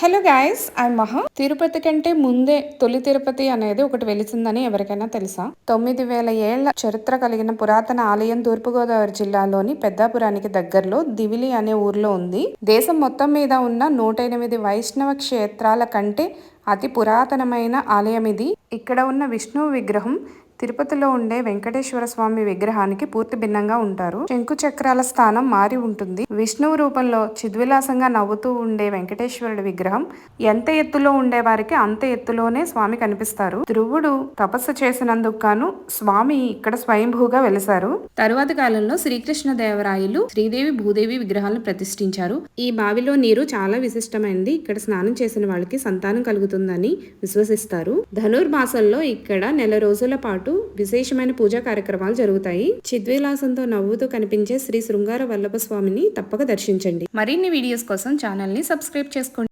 Hello guys I మహా. తిరుపతి కంటే ముందే తొలి తిరుపతి అనేది ఒకటి వెలిసిందని ఎవరికైనా తెలుసా? తొమ్మిది వేల ఏళ్ళ చరిత్ర కలిగిన పురాతన ఆలయం తూర్పుగోదావరి జిల్లాలోని పెద్దాపురానికి దగ్గరలో దివిలి అనే ఊర్లో ఉంది. దేశం మొత్తం మీద ఉన్న నూట ఎనిమిది వైష్ణవ క్షేత్రాల కంటే అతి పురాతనమైన ఆలయం ఇది. ఇక్కడ ఉన్న విష్ణువు విగ్రహం తిరుపతిలో ఉండే వెంకటేశ్వర స్వామి విగ్రహానికి పూర్తి భిన్నంగా ఉంటారు. శంకు చక్రాల స్థానం మారి ఉంటుంది. విష్ణువు రూపంలో చిద్విలాసంగా నవ్వుతూ ఉండే వెంకటేశ్వరుడి విగ్రహం ఎంత ఎత్తులో ఉండే వారికి అంత ఎత్తులోనే స్వామి కనిపిస్తారు. ధ్రువుడు తపస్సు చేసినందుకు గాను స్వామి ఇక్కడ స్వయంభూగా వెలిశారు. తరువాతి కాలంలో శ్రీకృష్ణ దేవరాయలు శ్రీదేవి భూదేవి విగ్రహాలను ప్రతిష్ఠించారు. ఈ బావిలో నీరు చాలా విశిష్టమైనది ఇక్కడ స్నానం చేసిన వాళ్ళకి సంతానం కలుగుతుందని విశ్వసిస్తారు. ధనుర్మాసంలో ఇక్కడ నెల రోజుల పాటు విశేషమైన పూజా కార్యక్రమాలు జరుగుతాయి. చిద్విలాసంతో నవ్వుతూ కనిపించే శ్రీ శృంగార వల్లభ స్వామిని తప్పక దర్శించండి. మరిన్ని వీడియోస్ కోసం ఛానల్ని సబ్స్క్రైబ్ చేసుకోండి.